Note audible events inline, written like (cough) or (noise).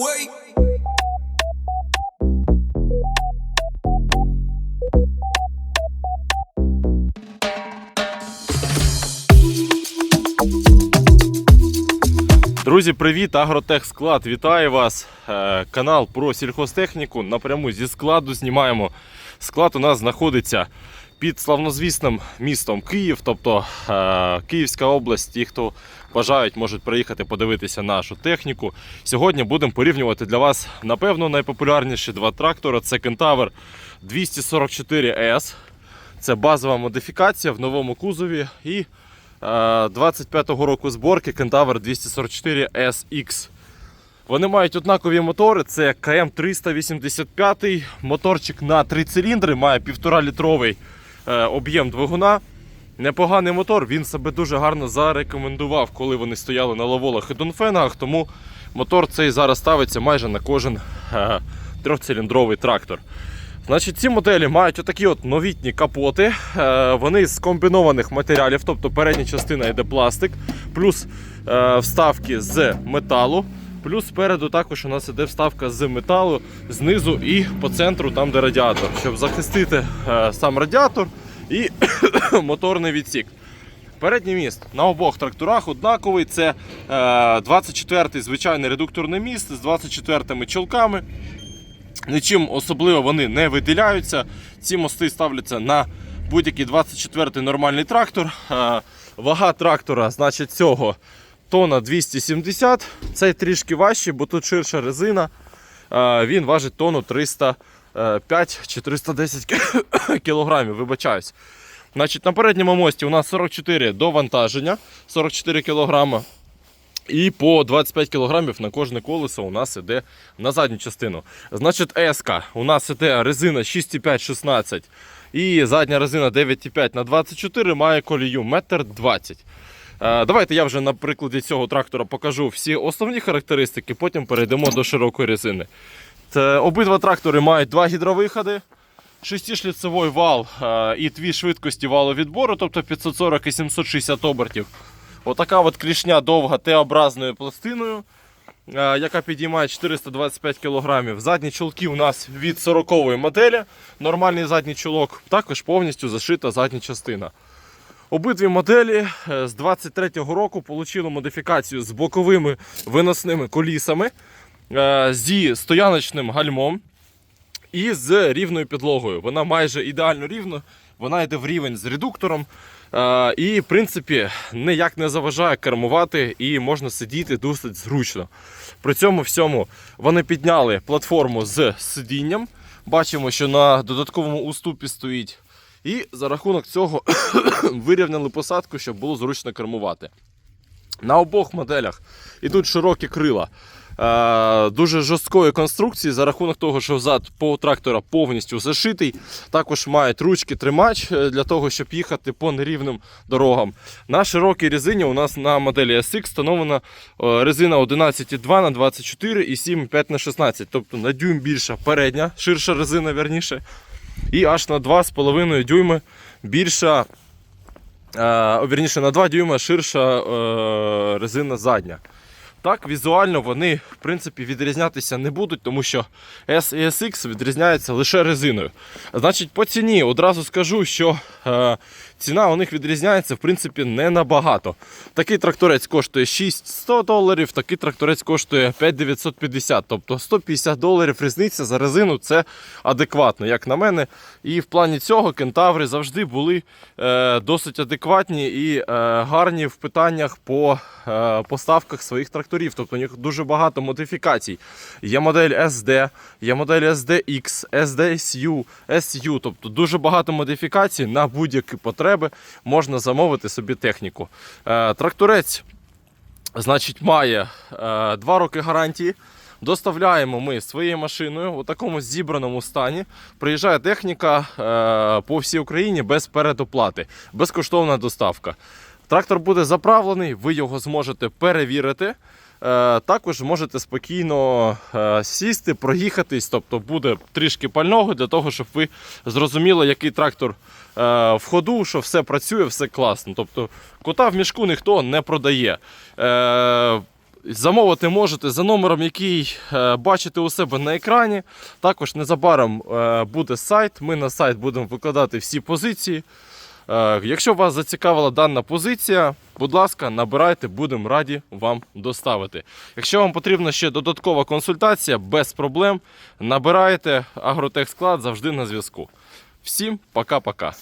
away. Друзі, привіт! Агротех Склад. Вітаю вас! Е, Канал про сільхозтехніку. Напряму зі складу знімаємо. Склад у нас знаходиться під славнозвісним містом Київ, тобто е, Київська область. Ті, хто бажають, можуть приїхати подивитися нашу техніку. Сьогодні будемо порівнювати для вас, напевно, найпопулярніші два трактори. Це Кентавр 244S. Це базова модифікація в новому кузові. І е, 25-го року зборки Кентавр 244 SX. Вони мають однакові мотори. Це КМ 385 моторчик на 3 циліндри, має 1,5 літровий е, об'єм двигуна. Непоганий мотор, він себе дуже гарно зарекомендував, коли вони стояли на ловолах і донфенгах. Тому мотор цей зараз ставиться майже на кожен е, трьохциліндровий трактор. Значить, ці моделі мають отакі от новітні капоти. Е, Вони з комбінованих матеріалів, тобто передня частина йде пластик, плюс е, вставки з металу. Плюс спереду також у нас іде вставка з металу знизу і по центру, там де радіатор, щоб захистити е, сам радіатор і (coughs) моторний відсік. Передній міст на обох тракторах однаковий. Це е, 24-й звичайний редукторний міст з 24-ми чолками. Нічим особливо вони не виділяються. Ці мости ставляться на будь-який 24-й нормальний трактор. Е, Вага трактора, значить, цього тона 270. Цей трішки важчий, бо тут ширша резина. Е, Він важить тонну 305 чи 310 (coughs) кілограмів, вибачаюсь. Значить, на передньому мості у нас 44 до вантаження, 44 кілограма. І по 25 кг на кожне колесо у нас іде на задню частину. Значить, СК. У нас іде резина 6,5-16 і задня резина 9,5 на 24 має колію 1,20 м. Давайте я вже на прикладі цього трактора покажу всі основні характеристики, потім перейдемо до широкої резини. Це, обидва трактори мають два гідровиходи. Шестишліцевий вал е, і дві швидкості валовідбору, тобто 540 і 760 обертів. Отака от клішня довга Т-образною пластиною, е, яка підіймає 425 кг. Задні чолки у нас від 40-ї моделі. Нормальний задній чолок, також повністю зашита задня частина. Обидві моделі е, з 23-го року отримали модифікацію з боковими виносними колісами, е, зі стояночним гальмом і з рівною підлогою. Вона майже ідеально рівна, вона йде в рівень з редуктором. Е, І, в принципі, ніяк не заважає кермувати і можна сидіти досить зручно. При цьому всьому вони підняли платформу з сидінням. Бачимо, що на додатковому уступі стоїть. І за рахунок цього (coughs) вирівняли посадку, щоб було зручно кермувати. На обох моделях ідуть широкі крила е, дуже жорсткої конструкції за рахунок того, що зад по трактора повністю зашитий. Також мають ручки тримач е, для того, щоб їхати по нерівним дорогам. На широкій резині у нас на моделі SX встановлена е, резина 11,2 на 24 і 7,5 на 16 тобто на дюйм більша передня, ширша резина верніше. І аж на 2,5 дюйми більша, е, вірніше на 2 дюйма ширша е, резина задня. Так, візуально вони в принципі відрізнятися не будуть, тому що S і SX відрізняються лише резиною. Значить, по ціні одразу скажу, що е, ціна у них відрізняється в принципі не набагато. Такий тракторець коштує 600 доларів, такий тракторець коштує 5950, тобто 150 доларів різниця за резину це адекватно, як на мене. І в плані цього кентаври завжди були е, досить адекватні і е, гарні в питаннях по е, поставках своїх тракторів. Тобто у них дуже багато модифікацій. Є модель SD, є модель SDX, SDSU, SU, тобто дуже багато модифікацій на будь-які потреби можна замовити собі техніку. Е, тракторець значить, має е, 2 роки гарантії. Доставляємо ми своєю машиною у такому зібраному стані. Приїжджає техніка е, по всій Україні без передоплати, безкоштовна доставка. Трактор буде заправлений, ви його зможете перевірити. Е, Також можете спокійно е, сісти, проїхатись, тобто буде трішки пального для того, щоб ви зрозуміли, який трактор е, в ходу, що все працює, все класно. Тобто кота в мішку ніхто не продає. Замовити можете за номером, який бачите у себе на екрані. Також незабаром буде сайт. Ми на сайт будемо викладати всі позиції. Е, Якщо вас зацікавила дана позиція, будь ласка, набирайте, будемо раді вам доставити. Якщо вам потрібна ще додаткова консультація, без проблем, набирайте Агротехсклад завжди на зв'язку. Всім пока-пока.